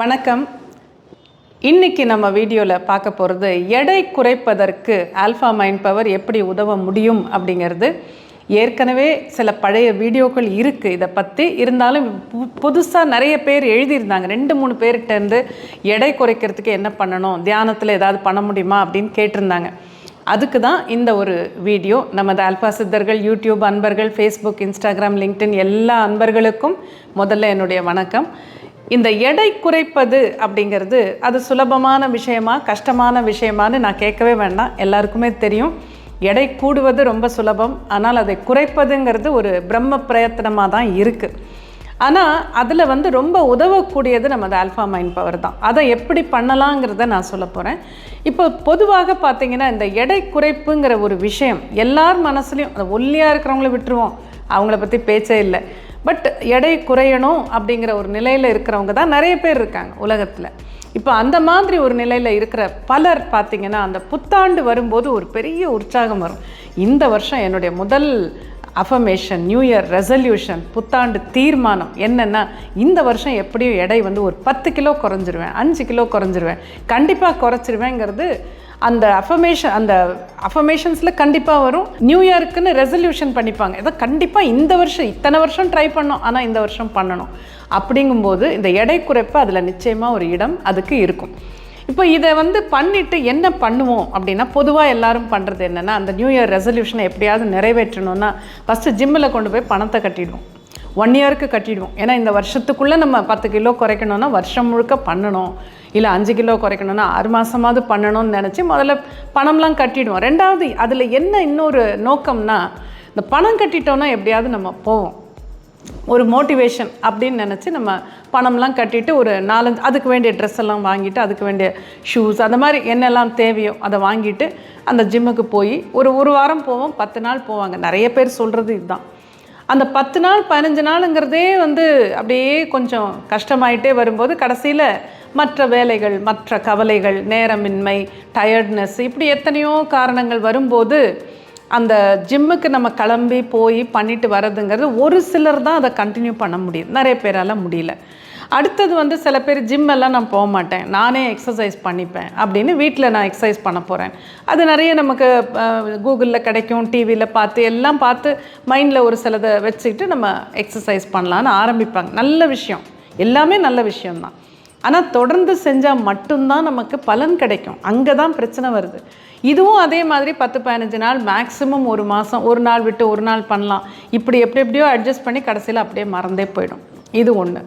வணக்கம். இன்றைக்கி நம்ம வீடியோவில் பார்க்க போகிறது எடை குறைப்பதற்கு ஆல்ஃபா மைண்ட் பவர் எப்படி உதவ முடியும் அப்படிங்கிறது. ஏற்கனவே சில பழைய வீடியோக்கள் இருக்குது இதை பற்றி இருந்தாலும் புதுசாக நிறைய பேர் எழுதியிருந்தாங்க. ரெண்டு மூணு பேர்கிட்டேருந்து எடை குறைக்கிறதுக்கு என்ன பண்ணணும்? தியானத்தில் ஏதாவது பண்ண முடியுமா? அப்படின்னு கேட்டிருந்தாங்க. அதுக்கு தான் இந்த ஒரு வீடியோ. நமது அல்பா சித்தர்கள் யூடியூப் அன்பர்கள் ஃபேஸ்புக் இன்ஸ்டாகிராம் லிங்க்டின் எல்லா அன்பர்களுக்கும் முதல்ல என்னுடைய வணக்கம். இந்த எடை குறைப்பது அப்படிங்கிறது அது சுலபமான விஷயமா கஷ்டமான விஷயமான்னு நான் கேட்கவே வேண்டாம். எல்லாருக்குமே தெரியும். எடை கூடுவது ரொம்ப சுலபம். ஆனால் அதை குறைப்பதுங்கிறது ஒரு பிரம்ம பிரயத்தனமாக தான் இருக்குது ஆனால் அதில் வந்து ரொம்ப உதவக்கூடியது நமது ஆல்ஃபா மைண்ட் பவர் தான். அதை எப்படி பண்ணலாங்கிறத நான் சொல்ல போகிறேன் இப்போ பொதுவாக பார்த்தீங்கன்னா இந்த எடை குறைப்புங்கிற ஒரு விஷயம் எல்லார் மனசுலையும் அந்த ஒல்லியாக இருக்கிறவங்கள விட்டுருவோம். அவங்கள பற்றி பேச்சே இல்லை. பட் எடை குறையணும் அப்படிங்கிற ஒரு நிலையில் இருக்கிறவங்க தான் நிறைய பேர் இருக்காங்க உலகத்தில். இப்போ அந்த மாதிரி ஒரு நிலையில் இருக்கிற பலர் பார்த்திங்கன்னா அந்த புத்தாண்டு வரும்போது ஒரு பெரிய உற்சாகம் வரும். இந்த வருஷம் என்னுடைய முதல் அஃபமேஷன் நியூ இயர் ரெசல்யூஷன் புத்தாண்டு தீர்மானம் என்னென்னா இந்த வருஷம் எப்படியும் எடை வந்து ஒரு பத்து கிலோ குறைஞ்சிருவேன் அஞ்சு கிலோ குறைஞ்சிருவேன். கண்டிப்பாக குறைச்சிருவேங்கிறது அந்த அஃபர்மேஷன் அந்த அஃபர்மேஷன்ஸில் கண்டிப்பாக வரும். நியூ இயருக்குன்னு ரெசல்யூஷன் பண்ணிப்பாங்க. இதை கண்டிப்பாக இந்த வருஷம் இத்தனை வருஷம் ட்ரை பண்ணோம். ஆனால் இந்த வருஷம் பண்ணணும். அப்படிங்கும்போது இந்த எடை குறைப்பு அதில் நிச்சயமாக ஒரு இடம் அதுக்கு இருக்கும். இப்போ இதை வந்து பண்ணிவிட்டு என்ன பண்ணுவோம் அப்படின்னா பொதுவாக எல்லாரும் பண்ணுறது என்னென்னா அந்த நியூ இயர் ரெசல்யூஷனை எப்படியாவது நிறைவேற்றணும்னா ஃபஸ்ட்டு ஜிம்மில் கொண்டு போய் பணத்தை கட்டிடுவோம். ஒன் இயருக்கு கட்டிடுவோம். ஏன்னா இந்த வருஷத்துக்குள்ளே நம்ம பத்து கிலோ குறைக்கணும்னா வருஷம் முழுக்க பண்ணணும். இல்லை அஞ்சு கிலோ குறைக்கணும்னா ஆறு மாதமாவது பண்ணணும்னு நினச்சி முதல்ல பணம்லாம் கட்டிடுவோம். ரெண்டாவது அதில் என்ன இன்னொரு நோக்கம்னா இந்த பணம் கட்டிட்டோன்னா எப்படியாவது நம்ம போவோம். ஒரு மோட்டிவேஷன் அப்படின்னு நினச்சி நம்ம பணம்லாம் கட்டிட்டு ஒரு நாலஞ்சு அதுக்கு வேண்டிய ட்ரெஸ் எல்லாம் வாங்கிட்டு அதுக்கு வேண்டிய ஷூஸ் அந்த மாதிரி என்னெல்லாம் தேவையோ அதை வாங்கிட்டு அந்த ஜிம்முக்கு போய் ஒரு ஒரு வாரம் போவோம் பத்து நாள் போவாங்க. நிறைய பேர் சொல்கிறது இதுதான். அந்த பத்து நாள் பதினஞ்சு நாளுங்கிறதே வந்து அப்படியே கொஞ்சம் கஷ்டமாயிட்டே வரும்போது கடைசியில் மற்ற வேலைகள் மற்ற கவலைகள் நேரமின்மை டயர்ட்னஸ் இப்படி எத்தனையோ காரணங்கள் வரும்போது அந்த ஜிம்முக்கு நம்ம கிளம்பி போய் பண்ணிட்டு வர்றதுங்கிறது ஒரு சிலர் தான் அதை கண்டினியூ பண்ண முடியும். நிறைய பேரால் முடியல. அடுத்தது வந்து சில பேர் ஜிம் எல்லாம் நான் போக மாட்டேன். நானே எக்ஸசைஸ் பண்ணிப்பேன். அப்படின்னு வீட்டில் நான் எக்ஸசைஸ் பண்ண போகிறேன் அது நிறைய நமக்கு கூகுளில் கிடைக்கும் டிவியில் பார்த்து எல்லாம் பார்த்து மைண்டில் ஒரு சிலதை வச்சுக்கிட்டு நம்ம எக்ஸசைஸ் பண்ணலான்னு ஆரம்பிப்பாங்க. நல்ல விஷயம். எல்லாமே நல்ல விஷயம்தான். ஆனால் தொடர்ந்து செஞ்சால் மட்டும்தான் நமக்கு பலன் கிடைக்கும். அங்கே தான் பிரச்சனை வருது. இதுவும் அதே மாதிரி பத்து பதினஞ்சு நாள் மேக்ஸிமம் ஒரு மாதம் ஒரு நாள் விட்டு ஒரு நாள் பண்ணலாம். இப்படி எப்படி எப்படியோ அட்ஜஸ்ட் பண்ணி கடைசியில் அப்படியே மறந்தே போயிடும். இது ஒன்று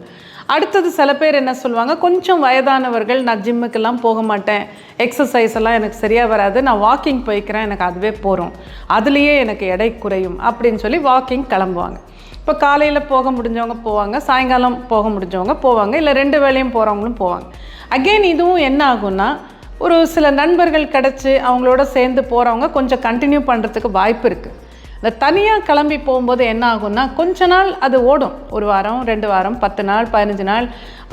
அடுத்தது சில பேர் என்ன சொல்லுவாங்க கொஞ்சம் வயதானவர்கள் நான் ஜிம்முக்கெல்லாம் போக மாட்டேன். எக்ஸசைஸ் எல்லாம் எனக்கு சரியாக வராது. நான் வாக்கிங் போய்க்கிறேன். எனக்கு அதுவே போகிறோம் அதுலேயே எனக்கு எடை குறையும். அப்படின்னு சொல்லி வாக்கிங் கிளம்புவாங்க. இப்போ காலையில் போக முடிஞ்சவங்க போவாங்க சாயங்காலம் போக முடிஞ்சவங்க போவாங்க இல்லை ரெண்டு வேலையும் போகிறவங்களும் போவாங்க. அகெயின் இதுவும் என்ன ஆகும்னா ஒரு சில நண்பர்கள் கிடச்சி அவங்களோட சேர்ந்து போகிறவங்க கொஞ்சம் கண்டினியூ பண்ணுறதுக்கு வாய்ப்பு இருக்குது இந்த தனியாக கிளம்பி போகும்போது என்ன ஆகும்னா கொஞ்ச நாள் அது ஓடும். ஒரு வாரம் ரெண்டு வாரம் பத்து நாள் பதினஞ்சு நாள்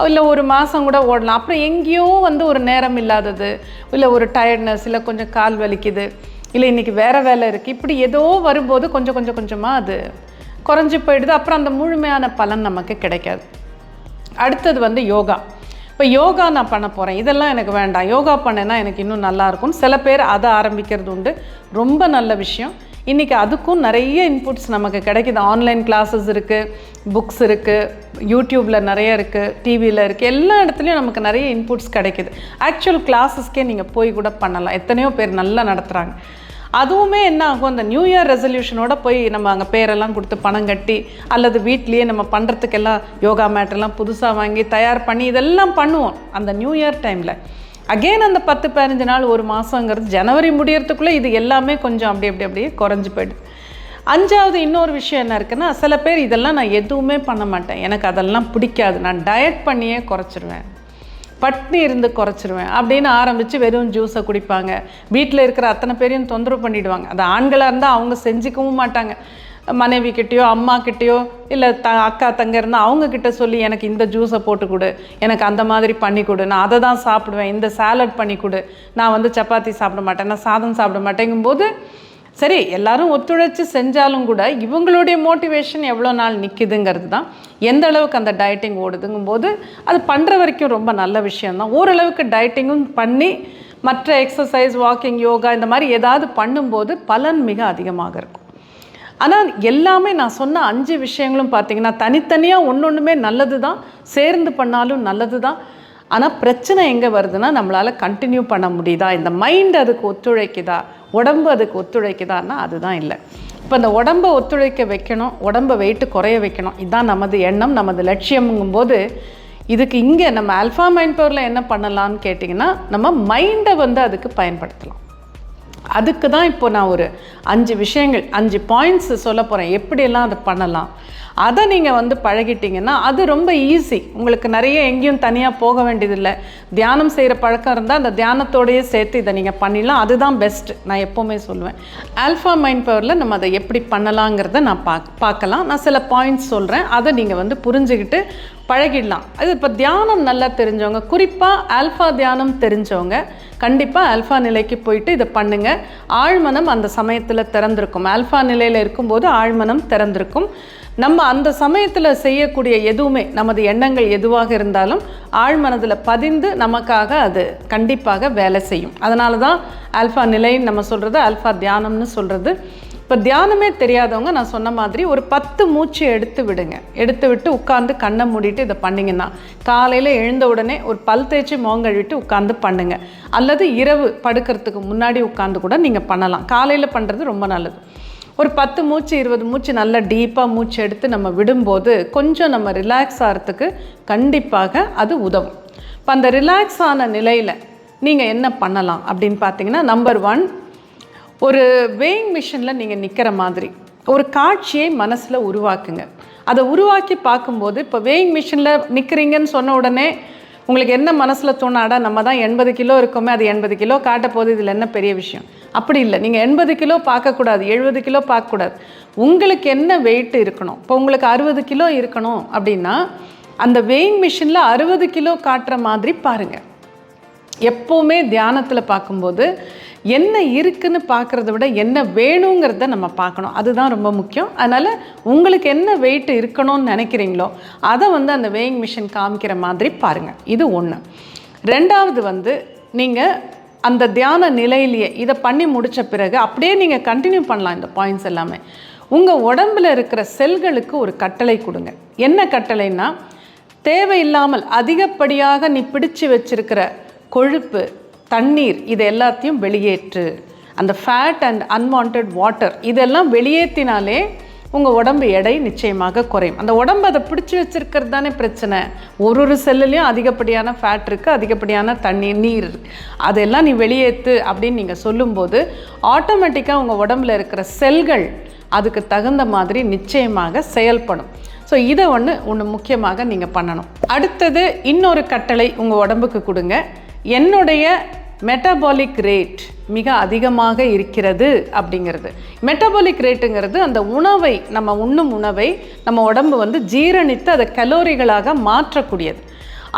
இல்லை ஒரு மாதம் கூட ஓடலாம். அப்புறம் எங்கேயோ வந்து ஒரு நேரம் இல்லாதது இல்லை ஒரு டயர்ட்னஸ் இல்லை கொஞ்சம் கால் வலிக்குது இல்லை இன்றைக்கி வேறு வேலை இருக்குது இப்படி ஏதோ வரும்போது கொஞ்சம் கொஞ்சம் கொஞ்சமாக அது குறைஞ்சி போயிடுது. அப்புறம் அந்த முழுமையான பலன் நமக்கு கிடைக்காது. அடுத்தது வந்து யோகா. இப்போ யோகா நான் பண்ண போகிறேன் இதெல்லாம் எனக்கு வேண்டாம். யோகா பண்ணேன்னா எனக்கு இன்னும் நல்லாயிருக்கும் சில பேர் அதை ஆரம்பிக்கிறது உண்டு. ரொம்ப நல்ல விஷயம். இன்றைக்கி அதுக்கும் நிறைய இன்புட்ஸ் நமக்கு கிடைக்குது. ஆன்லைன் கிளாஸஸ் இருக்குது புக்ஸ் இருக்குது யூடியூப்பில் நிறைய இருக்குது டிவியில் இருக்குது எல்லா இடத்துலையும் நமக்கு நிறைய இன்புட்ஸ் கிடைக்குது. ஆக்சுவல் கிளாஸஸ்க்கே நீங்கள் போய் கூட பண்ணலாம். எத்தனையோ பேர் நல்லா நடத்துகிறாங்க அதுவுமே என்ன ஆகும்? அந்த நியூ இயர் ரெசல்யூஷனோட போய் நம்ம அங்கே பேரெல்லாம் கொடுத்து பணம் கட்டி அல்லது வீட்லேயே நம்ம பண்ணுறதுக்கெல்லாம் யோகா மேட்டெல்லாம் புதுசாக வாங்கி தயார் பண்ணி இதெல்லாம் பண்ணுவோம். அந்த நியூ இயர் டைமில் அகெயின் அந்த பத்து பதினஞ்சு நாள் ஒரு மாதங்கிறது ஜனவரி முடியறதுக்குள்ளே இது எல்லாமே கொஞ்சம் அப்படி அப்படி அப்படியே குறைஞ்சி போயிடுது. அஞ்சாவது இன்னொரு விஷயம் என்ன இருக்குன்னா சில பேர் இதெல்லாம் நான் எதுவுமே பண்ண மாட்டேன். எனக்கு அதெல்லாம் பிடிக்காது. நான் டயட் பண்ணியே குறைச்சிருவேன். பட்னி இருந்து குறைச்சிருவேன் அப்படின்னு ஆரம்பித்து வெறும் ஜூஸை குடிப்பாங்க. வீட்டில் இருக்கிற அத்தனை பேரையும் தொந்தரவு பண்ணிவிடுவாங்க அது ஆண்களாக இருந்தால் அவங்க செஞ்சுக்கவும் மாட்டாங்க. மனைவி கிட்டேயோ அம்மா கிட்டேயோ இல்லை த அக்கா தங்க இருந்தால் அவங்கக்கிட்ட சொல்லி எனக்கு இந்த ஜூஸை போட்டு கொடு எனக்கு அந்த மாதிரி பண்ணி கொடு நான் அதை தான் சாப்பிடுவேன். இந்த சாலட் பண்ணி கொடு நான் வந்து சப்பாத்தி சாப்பிட மாட்டேன். நான் சாதம் சாப்பிட மாட்டேங்கும்போது சரி எல்லாரும் ஒத்துழைச்சு செஞ்சாலும் கூட இவங்களுடைய மோட்டிவேஷன் எவ்வளோ நாள் நிற்கிதுங்கிறது தான் எந்த அளவுக்கு அந்த டயட்டிங் ஓடுதுங்கும் போது அது பண்ணுற வரைக்கும் ரொம்ப நல்ல விஷயந்தான் ஓரளவுக்கு டயட்டிங்கும் பண்ணி மற்ற எக்ஸசைஸ் வாக்கிங் யோகா இந்த மாதிரி ஏதாவது பண்ணும்போது பலன் மிக அதிகமாக இருக்கும். ஆனால் எல்லாமே நான் சொன்ன அஞ்சு விஷயங்களும் பார்த்தீங்கன்னா தனித்தனியாக ஒன்று ஒன்றுமே நல்லது தான் சேர்ந்து பண்ணாலும் நல்லது தான் ஆனால் பிரச்சனை எங்கே வருதுன்னா நம்மளால் கண்டினியூ பண்ண முடியுதா? இந்த மைண்ட் அதுக்கு ஒத்துழைக்குதா? உடம்பு அதுக்கு ஒத்துழைக்குதான்னா அதுதான் இல்லை. இப்போ இந்த உடம்பை ஒத்துழைக்க வைக்கணும் உடம்பை வெயிட்டு குறைய வைக்கணும் இதுதான் நமது எண்ணம் நமது லட்சியம்ங்கும்போது இதுக்கு இங்கே நம்ம அல்ஃபா மைண்ட் பவரில் என்ன பண்ணலான்னு கேட்டிங்கன்னா நம்ம மைண்டை வந்து அதுக்கு பயன்படுத்தலாம். அதுக்கு தான் இப்போ நான் ஒரு அஞ்சு விஷயங்கள் அஞ்சு பாயிண்ட்ஸ் சொல்ல போகிறேன் எப்படியெல்லாம் அதை பண்ணலாம். அதை நீங்கள் வந்து பழகிட்டீங்கன்னா அது ரொம்ப ஈஸி உங்களுக்கு நிறைய எங்கேயும் தனியாக போக வேண்டியதில்லை. தியானம் செய்கிற பழக்கம் இருந்தால் அந்த தியானத்தோடையே சேர்த்து இதை நீங்கள் பண்ணிடலாம். அதுதான் பெஸ்ட் நான் எப்போவுமே சொல்லுவேன். ஆல்ஃபா மைண்ட் பவரில் நம்ம அதை எப்படி பண்ணலாங்கிறத நான் பாக் பார்க்கலாம். நான் சில பாயிண்ட்ஸ் சொல்கிறேன் அதை நீங்கள் வந்து புரிஞ்சுக்கிட்டு பழகிடலாம். அது இப்போ தியானம் நல்லா தெரிஞ்சவங்க குறிப்பாக ஆல்ஃபா தியானம் தெரிஞ்சவங்க கண்டிப்பாக ஆல்ஃபா நிலைக்கு போயிட்டு இதை பண்ணுங்கள் ஆழ்மனம் அந்த சமயத்தில் திறந்திருக்கும். ஆல்ஃபா நிலையில் இருக்கும்போது ஆழ்மனம் திறந்திருக்கும். நம்ம அந்த சமயத்தில் செய்யக்கூடிய எதுவுமே நமது எண்ணங்கள் எதுவாக இருந்தாலும் ஆழ்மனதில் பதிந்து நமக்காக அது கண்டிப்பாக வேலை செய்யும். அதனால தான் ஆல்ஃபா நிலைன்னு நம்ம சொல்கிறது ஆல்ஃபா தியானம்னு சொல்கிறது இப்போ தியானமே தெரியாதவங்க நான் சொன்ன மாதிரி ஒரு பத்து மூச்சு எடுத்து விடுங்க. எடுத்து விட்டு உட்காந்து கண்ணை மூடிட்டு இதை பண்ணிங்கன்னா காலையில் எழுந்த உடனே ஒரு பல் தேய்ச்சி மோங்கழுவிட்டு உட்காந்து பண்ணுங்க. அல்லது இரவு படுக்கிறதுக்கு முன்னாடி உட்காந்து கூட நீங்கள் பண்ணலாம். காலையில் பண்ணுறது ரொம்ப நல்லது. ஒரு பத்து மூச்சு இருபது மூச்சு நல்லா டீப்பாக மூச்சு எடுத்து நம்ம விடும்போது கொஞ்சம் நம்ம ரிலாக்ஸ் ஆகிறதுக்கு கண்டிப்பாக அது உதவும். இப்போ அந்த ரிலாக்ஸ் ஆன நிலையில் நீங்கள் என்ன பண்ணலாம் அப்படின்னு பார்த்தீங்கன்னா நம்பர் ஒன் ஒரு வேயிங் மிஷினில் நீங்கள் நிற்கிற மாதிரி ஒரு காட்சியை மனசில் உருவாக்குங்க. அதை உருவாக்கி பார்க்கும்போது இப்போ வேயிங் மிஷினில் நிற்கிறீங்கன்னு சொன்ன உடனே உங்களுக்கு என்ன மனசில் தோணாடா நம்ம தான் எண்பது கிலோ இருக்கோமே அது எண்பது கிலோ காட்ட போது இதில் என்ன பெரிய விஷயம்? அப்படி இல்லை. நீங்கள் எண்பது கிலோ பார்க்கக்கூடாது எழுபது கிலோ பார்க்கக்கூடாது உங்களுக்கு என்ன வெயிட் இருக்கணும்? இப்போ உங்களுக்கு அறுபது கிலோ இருக்கணும் அப்படின்னா அந்த வெயிங் மிஷினில் அறுபது கிலோ காட்டுற மாதிரி பாருங்கள் எப்போவுமே தியானத்தில் பார்க்கும்போது என்ன இருக்குன்னு பார்க்குறத விட என்ன வேணுங்கிறத நம்ம பார்க்கணும். அதுதான் ரொம்ப முக்கியம். அதனால் உங்களுக்கு என்ன வெயிட் இருக்கணும்னு நினைக்கிறீங்களோ அதை வந்து அந்த வேயிங் மிஷின் காமிக்கிற மாதிரி பாருங்கள் இது ஒன்று ரெண்டாவது வந்து நீங்கள் அந்த தியான நிலையிலேயே இதை பண்ணி முடித்த பிறகு அப்படியே நீங்கள் கண்டினியூ பண்ணலாம் இந்த பாயிண்ட்ஸ் எல்லாமே. உங்கள் உடம்புல இருக்கிற செல்களுக்கு ஒரு கட்டளை கொடுங்க. என்ன கட்டளைன்னா தேவையில்லாமல் அதிகப்படியாக நீ பிடிச்சு வச்சிருக்கிற கொழுப்பு தண்ணீர் இது எல்லாத்தையும் வெளியேற்று. அந்த ஃபேட் அண்ட் அன்வான்ட் வாட்டர் இதெல்லாம் வெளியேற்றினாலே உங்கள் உடம்பு எடை நிச்சயமாக குறையும். அந்த உடம்பு அதை பிடிச்சி வச்சிருக்கிறது தானே பிரச்சனை. ஒரு ஒரு செல்லுலேயும் அதிகப்படியான ஃபேட் இருக்குது அதிகப்படியான தண்ணீர் நீர் அதெல்லாம் நீ வெளியேற்று அப்படின்னு நீங்கள் சொல்லும்போது ஆட்டோமேட்டிக்காக உங்கள் உடம்புல இருக்கிற செல்கள் அதுக்கு தகுந்த மாதிரி நிச்சயமாக செயல்படும். ஸோ இதை ஒன்று ஒன்று முக்கியமாக நீங்கள் பண்ணணும். அடுத்தது இன்னொரு கட்டளை உங்கள் உடம்புக்கு கொடுங்க. என்னுடைய மெட்டபாலிக் ரேட் மிக அதிகமாக இருக்கிறது அப்படிங்கிறது. மெட்டபாலிக் ரேட்டுங்கிறது அந்த உணவை நம்ம உண்ணும் உணவை நம்ம உடம்பு வந்து ஜீரணித்து அதை கலோரிகளாக மாற்றக்கூடியது.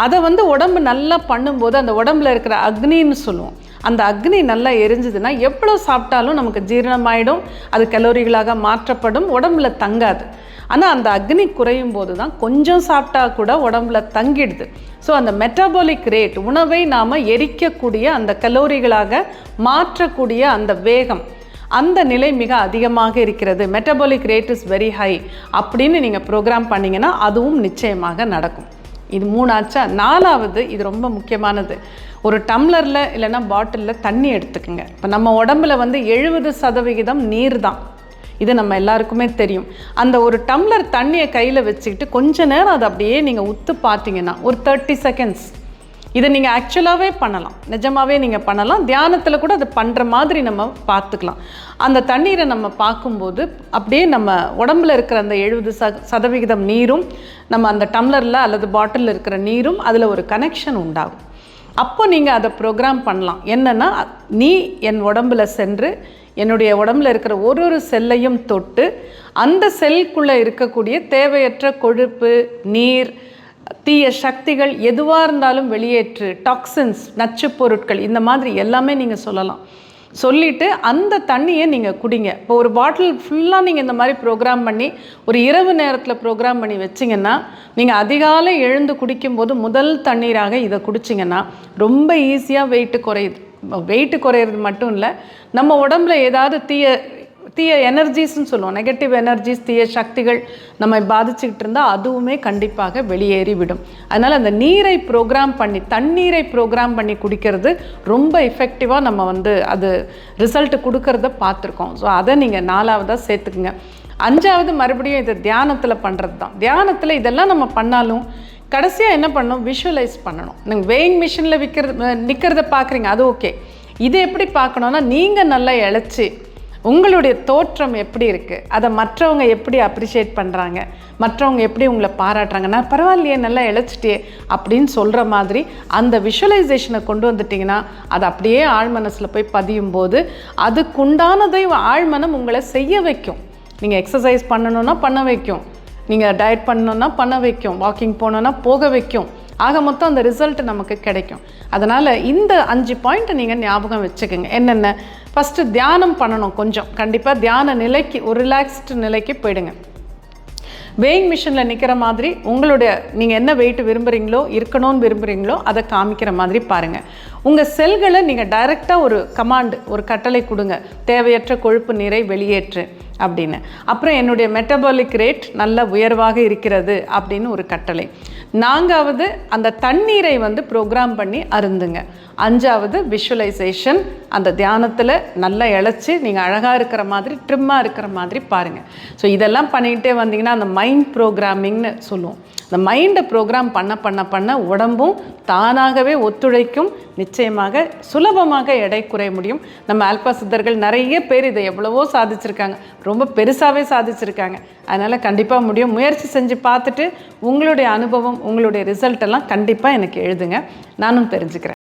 அதை வந்து உடம்பு நல்லா பண்ணும்போது அந்த உடம்புல இருக்கிற அக்னின்னு சொல்லுவோம். அந்த அக்னி நல்லா எரிஞ்சுதுன்னா எவ்வளோ சாப்பிட்டாலும் நமக்கு ஜீரணமாயிடும் அது கலோரிகளாக மாற்றப்படும் உடம்புல தங்காது. ஆனால் அந்த அக்னி குறையும் போது தான் கொஞ்சம் சாப்பிட்டா கூட உடம்புல தங்கிடுது. ஸோ அந்த மெட்டபாலிக் ரேட் உணவை நாம் எரிக்கக்கூடிய அந்த கலோரிகளாக மாற்றக்கூடிய அந்த வேகம் அந்த நிலை மிக அதிகமாக இருக்கிறது. Metabolic rate is very high அப்படின்னு நீங்கள் ப்ரோக்ராம் பண்ணிங்கன்னா அதுவும் நிச்சயமாக நடக்கும். இது மூணாச்சா? நாலாவது இது ரொம்ப முக்கியமானது. ஒரு டம்ளரில் இல்லைன்னா பாட்டிலில் தண்ணி எடுத்துக்கோங்க. இப்போ நம்ம உடம்புல வந்து எழுபது சதவிகிதம் நீர் தான் இது நம்ம எல்லாருக்குமே தெரியும். அந்த ஒரு டம்ளர் தண்ணியை கையில் வச்சுக்கிட்டு கொஞ்ச நேரம் அதை அப்படியே நீங்கள் உத்து பார்த்தீங்கன்னா ஒரு தேர்ட்டி செகண்ட்ஸ் இதை நீங்கள் ஆக்சுவலாகவே பண்ணலாம். நிஜமாகவே நீங்கள் பண்ணலாம். தியானத்தில் கூட அது பண்ணுற மாதிரி நம்ம பார்த்துக்கலாம். அந்த தண்ணீரை நம்ம பார்க்கும்போது அப்படியே நம்ம உடம்புல இருக்கிற அந்த எழுபது ச சதவிகிதம் நீரும் நம்ம அந்த டம்ளரில் அல்லது பாட்டிலில் இருக்கிற நீரும் அதில் ஒரு கனெக்ஷன் உண்டாகும். அப்போ நீங்கள் அதை ப்ரோக்ராம் பண்ணலாம். என்னென்னா நீ என் உடம்புல சென்று என்னுடைய உடம்புல இருக்கிற ஒரு ஒரு செல்லையும் தொட்டு அந்த செல்குள்ளே இருக்கக்கூடிய தேவையற்ற கொழுப்பு நீர் தீய சக்திகள் எதுவாக இருந்தாலும் வெளியேற்று டாக்ஸின்ஸ் நச்சு பொருட்கள் இந்த மாதிரி எல்லாமே நீங்கள் சொல்லலாம். சொல்லிவிட்டு அந்த தண்ணியை நீங்கள் குடிங்க. இப்போ ஒரு பாட்டில் ஃபுல்லாக நீங்கள் இந்த மாதிரி ப்ரோக்ராம் பண்ணி ஒரு இரவு நேரத்தில் ப்ரோக்ராம் பண்ணி வச்சிங்கன்னா நீங்கள் அதிகாலை எழுந்து குடிக்கும்போது முதல் தண்ணீராக இதை குடிச்சிங்கன்னா ரொம்ப ஈஸியாக வெயிட்டு குறையுது. வெயிட்டு குறையிறது மட்டும் இல்லை நம்ம உடம்புல ஏதாவது தீய தீய எனர்ஜிஸ்ன்னு சொல்லுவோம். நெகட்டிவ் எனர்ஜிஸ் தீய சக்திகள் நம்மை பாதிச்சுக்கிட்டு இருந்தால் அதுவுமே கண்டிப்பாக வெளியேறி விடும். அதனால் அந்த நீரை ப்ரோக்ராம் பண்ணி தண்ணீரை ப்ரோக்ராம் பண்ணி குடிக்கிறது ரொம்ப எஃபெக்டிவாக நம்ம வந்து அது ரிசல்ட் கொடுக்கறத பார்த்துருக்கோம். ஸோ அதை நீங்கள் நாலாவதாக சேர்த்துக்குங்க. அஞ்சாவது மறுபடியும் இது தியானத்தில் பண்ணுறது தான் தியானத்தில் இதெல்லாம் நம்ம பண்ணாலும் கடைசியாக என்ன பண்ணணும்? விஷுவலைஸ் பண்ணணும். நீங்கள் வெயிங் மிஷினில் விற்கிறது நிற்கிறத பார்க்குறீங்க அது ஓகே இது எப்படி பார்க்கணுன்னா நீங்கள் நல்லா இழைச்சி உங்களுடைய தோற்றம் எப்படி இருக்குது அதை மற்றவங்க எப்படி அப்ரிஷியேட் பண்ணுறாங்க மற்றவங்க எப்படி உங்களை பாராட்டுறாங்க நான் பரவாயில்லையே நல்லா இழைச்சிட்டே அப்படின்னு சொல்கிற மாதிரி அந்த விஷுவலைசேஷனை கொண்டு வந்துட்டிங்கன்னா அது அப்படியே ஆழ்மனசில் போய் பதியும் போது அதுக்குண்டானதை ஆழ்மனம் உங்களை செய்ய வைக்கும். நீங்கள் எக்ஸசைஸ் பண்ணணுன்னா பண்ண வைக்கும். நீங்கள் டயட் பண்ணணுன்னா பண்ண வைக்கும் வாக்கிங் போனோன்னா போக வைக்கும். ஆக மொத்தம் அந்த ரிசல்ட் நமக்கு கிடைக்கும். அதனால் இந்த அஞ்சு பாயிண்ட்டை நீங்கள் ஞாபகம் வச்சுக்கோங்க. என்னென்ன? ஃபஸ்ட்டு தியானம் பண்ணணும் கொஞ்சம். கண்டிப்பாக தியான நிலைக்கு ஒரு ரிலாக்ஸ்டு நிலைக்கு போயிடுங்க. வெயிங் மிஷினில் நிற்கிற மாதிரி உங்களுடைய நீங்கள் என்ன வெயிட் விரும்புகிறீங்களோ இருக்கணும்னு விரும்புகிறீங்களோ அதை காமிக்கிற மாதிரி பாருங்கள் உங்கள் செல்களை நீங்கள் டைரெக்டாக ஒரு கமாண்ட் ஒரு கட்டளை கொடுங்க. தேவையற்ற கொழுப்பு நீரை வெளியேற்று அப்படின்னு. அப்புறம் என்னுடைய மெட்டபாலிக் ரேட் நல்ல உயர்வாக இருக்கிறது அப்படின்னு ஒரு கட்டளை. நான்காவது அந்த தண்ணீரை வந்து ப்ரோக்ராம் பண்ணி அருந்துங்க. அஞ்சாவது விஷுவலைசேஷன் அந்த தியானத்தில் நல்லா இழைச்சி நீங்கள் அழகாக இருக்கிற மாதிரி ட்ரிம்மாக இருக்கிற மாதிரி பாருங்கள் ஸோ இதெல்லாம் பண்ணிக்கிட்டே வந்தீங்கன்னா அந்த மைண்ட் ப்ரோக்ராமிங்னு சொல்லுவோம். அந்த மைண்டை ப்ரோக்ராம் பண்ண பண்ண பண்ண உடம்பும் தானாகவே ஒத்துழைக்கும். நிச்சயமாக சுலபமாக எடை குறைய முடியும். நம்ம ஆல்பா சித்தர்கள் நிறைய பேர் இதை எவ்வளவோ சாதிச்சிருக்காங்க. ரொம்ப பெருசாகவே சாதிச்சிருக்காங்க. அதனால் கண்டிப்பாக முடியும். முயற்சி செஞ்சு பார்த்துட்டு உங்களுடைய அனுபவம் உங்களுடைய ரிசல்ட் எல்லாம் கண்டிப்பாக எனக்கு எழுதுங்க. நானும் தெரிஞ்சுக்கிறேன்.